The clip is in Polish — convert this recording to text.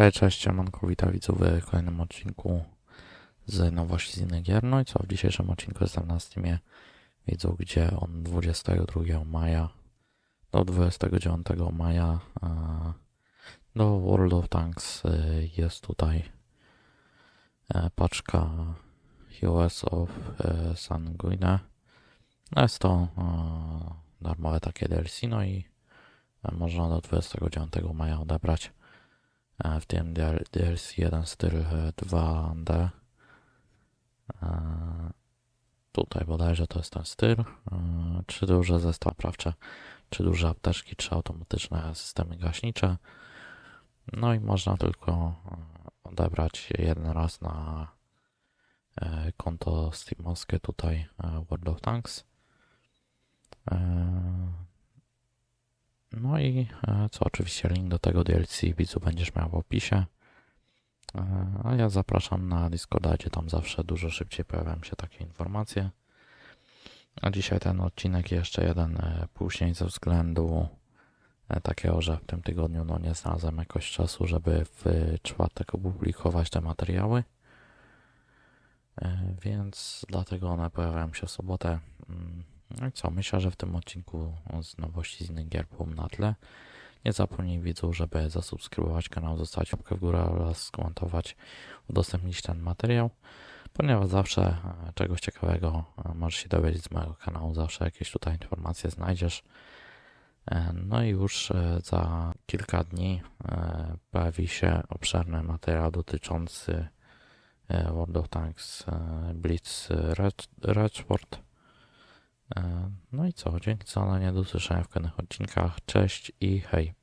Hej, cześć, siemanko, witam widzowie w kolejnym odcinku z nowości z innych gier. No i co, w dzisiejszym odcinku jestem na Steamie, widzą gdzie od 22 maja do 29 maja e, do World of Tanks e, jest tutaj e, paczka Heroes of Sanguine. No jest to darmowe takie DLC, no i można do 29 maja odebrać w tym DL- DLC jeden styl e, 2D. E, Tutaj bodajże to jest ten styl. E, Trzy duże zestawy prawcze, trzy duże apteczki, trzy automatyczne systemy gaśnicze. No i można tylko e, odebrać jeden raz na e, konto Steamowskie tutaj e, World of Tanks. No i e, co oczywiście link do tego DLC widzu będziesz miał w opisie. E, A ja zapraszam na Discorda, gdzie tam zawsze dużo szybciej pojawiają się takie informacje. A dzisiaj ten odcinek jeszcze jeden e, później ze względu takiego, że w tym tygodniu no nie znalazłem jakoś czasu, żeby w czwartek opublikować te materiały. Więc dlatego one pojawiają się w sobotę. No i co, myślę, że w tym odcinku z nowości z innych gier było na tle. Nie zapomnij widzów, żeby zasubskrybować kanał, zostawić łapkę w górę oraz skomentować, udostępnić ten materiał, ponieważ zawsze e, czegoś ciekawego e, możesz się dowiedzieć z mojego kanału, zawsze jakieś tutaj informacje znajdziesz. E, No i już za kilka dni pojawi się obszerny materiał dotyczący World of Tanks Blitz Red, Redsport. E, No i co, dzięki za oglądanie, do usłyszenia w kolejnych odcinkach. Cześć i hej.